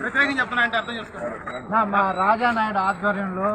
వ్యతిరేకం చెప్తున్నా అంటే అర్థం చేసుకో మా రాజానాయుడు ఆధ్వర్యంలో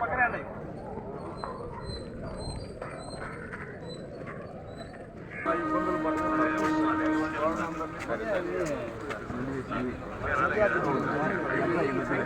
పక్కనే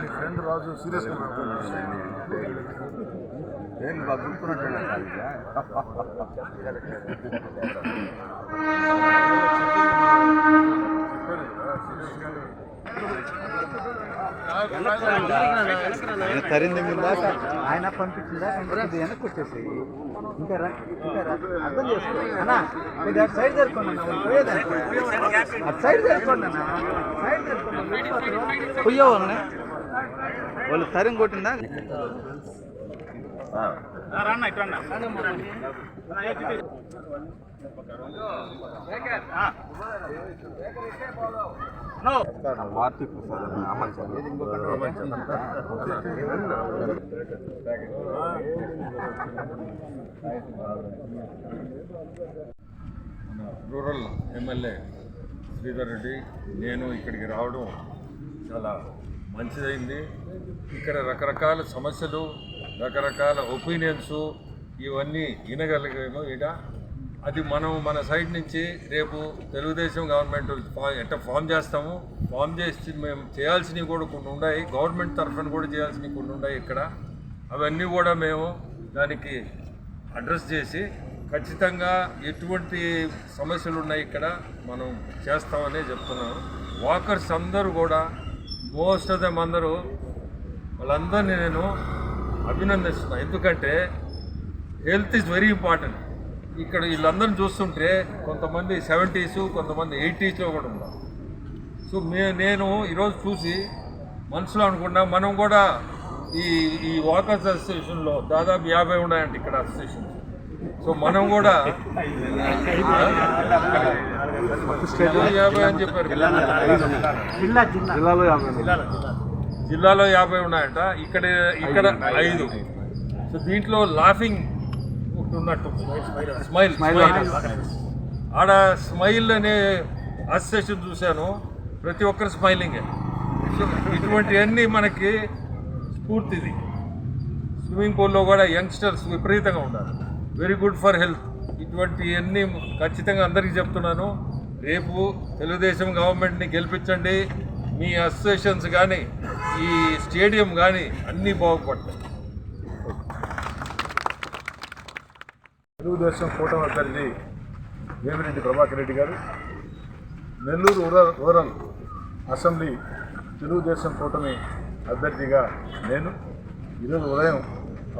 నీ ఫ్రెండ్ రాజు సీరియస్ నేను బతుకుతున్నట్టున్నా సార్ ఇక. ఆయన తరింది ఆయన పంపించిందా? ఇది వెనక్కి వచ్చేసి ఇంకా రా అర్థం చేసుకోండి అన్నా మీరు అటు సైడ్ జరుపుకోండి అన్న వాళ్ళు అటు సైడ్ జరుపుకోండి అన్న. సైడ్ జరుపుకోండి. పోయో వాళ్ళు తరిం కొట్టిందా? రాన్న ఇక్కడ వార్తీ ప్రసాద్ రూరల్ ఎమ్మెల్యే శ్రీధర్ రెడ్డి నేను ఇక్కడికి రావడం చాలా మంచిదైంది. ఇక్కడ రకరకాల సమస్యలు రకరకాల ఒపీనియన్స్ ఇవన్నీ వినగలిగాము. ఇక అది మనం మన సైడ్ నుంచి రేపు తెలుగుదేశం గవర్నమెంట్ ఫా- ఎట్లా ఫామ్ చేస్తాము? ఫామ్ చేసి మేము చేయాల్సినవి కూడా కొన్ని ఉన్నాయి. గవర్నమెంట్ తరఫున కూడా చేయాల్సినవి కొన్ని ఉన్నాయి ఇక్కడ. అవన్నీ కూడా మేము దానికి అడ్రస్ చేసి ఖచ్చితంగా ఎటువంటి సమస్యలు ఉన్నాయి ఇక్కడ మనం చేస్తామనే చెప్తున్నాం వాకర్స్ అందరూ కూడా మోస్ట్ ఆఫ్ దమ్ అందరూ వాళ్ళందరినీ నేను అభినందిస్తున్నాను ఎందుకంటే హెల్త్ ఈజ్ వెరీ ఇంపార్టెంట్. ఇక్కడ వీళ్ళందరిని చూస్తుంటే కొంతమంది సెవెంటీస్ కొంతమంది ఎయిటీస్లో కూడా ఉన్నారు. సో మే నేను ఈరోజు చూసి మనసులో అనుకున్నా మనం కూడా ఈ ఈ వాకర్స్ అసోసియేషన్లో దాదాపు యాభై ఉన్నాయంట ఇక్కడ అసోసియేషన్ సో మనం కూడా యాభై అని చెప్పారు. జిల్లాలో యాభై ఉన్నాయంట. ఇక్కడ ఇక్కడ ఐదు సో దీంట్లో లాఫింగ్ ఒకటి ఉన్నట్టు స్మైల్ స్మైల్ ఆడ స్మైల్ అనే అసోసియేషన్ చూశాను. ప్రతి ఒక్కరు స్మైలింగే సో ఇటువంటివన్నీ మనకి స్ఫూర్తిది. స్విమ్మింగ్ పూల్లో కూడా యంగ్స్టర్స్ విపరీతంగా ఉన్నారు వెరీ గుడ్ ఫర్ హెల్త్ ఇటువంటివన్నీ ఖచ్చితంగా అందరికీ చెప్తున్నాను. రేపు తెలుగుదేశం గవర్నమెంట్ని గెలిపించండి. మీ అసోసియేషన్స్ కానీ ఈ స్టేడియం కానీ అన్నీ బాగుపడతాయి తెలుగుదేశం కూటమి అభ్యర్థి వేమిరెడ్డి ప్రభాకర్ రెడ్డి గారు Nellore rural rural assembly Telugu Desam కూటమి అభ్యర్థిగా నేను ఈరోజు ఉదయం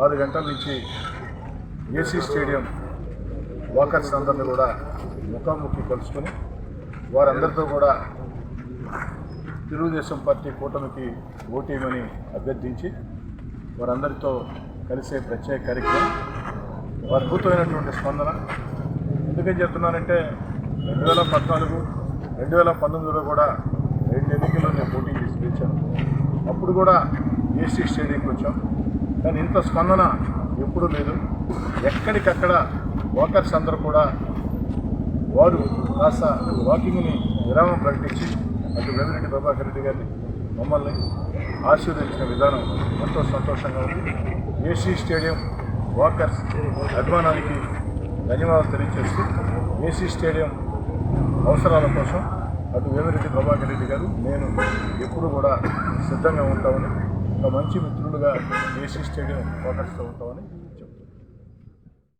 ఆరు గంటల నుంచి ఏసీ స్టేడియం వాకర్స్ అందరినీ కూడా ముఖాముఖి కలుసుకుని వారందరితో కూడా తెలుగుదేశం పార్టీ కూటమికి ఓటేయమని అభ్యర్థించి వారందరితో కలిసే ప్రత్యేక కార్యక్రమం. అద్భుతమైనటువంటి స్పందన. ఎందుకని చెప్తున్నానంటే రెండు వేల పద్నాలుగు రెండు వేల పంతొమ్మిదిలో కూడా ఎన్నికల్లో నేను పోటీ చేసి గెలిచాను. అప్పుడు కూడా ఏసీ స్టేడియంకి వచ్చాం. కానీ ఇంత స్పందన ఎప్పుడూ లేదు. ఎక్కడికక్కడ వాకర్స్ అందరూ కూడా వారు కాస్త వాకింగ్ని విరామం ప్రకటించి అటు వేమిరెడ్డి ప్రభాకర్ రెడ్డి గారిని మమ్మల్ని ఆశీర్వదించిన విధానం ఎంతో సంతోషంగా ఉంది. ఏసీ స్టేడియం వాకర్స్ అభిమానానికి ధన్యవాదాలు తెలియజేస్తూ ఏసీ స్టేడియం అవసరాల కోసం అటు వేమిరెడ్డి ప్రభాకర్ రెడ్డి గారు నేను ఎప్పుడు కూడా సిద్ధంగా ఉంటామని ఒక మంచి మిత్రులుగా ఏసీ స్టేడియం వాకర్స్తో ఉంటామని చెప్తున్నాను.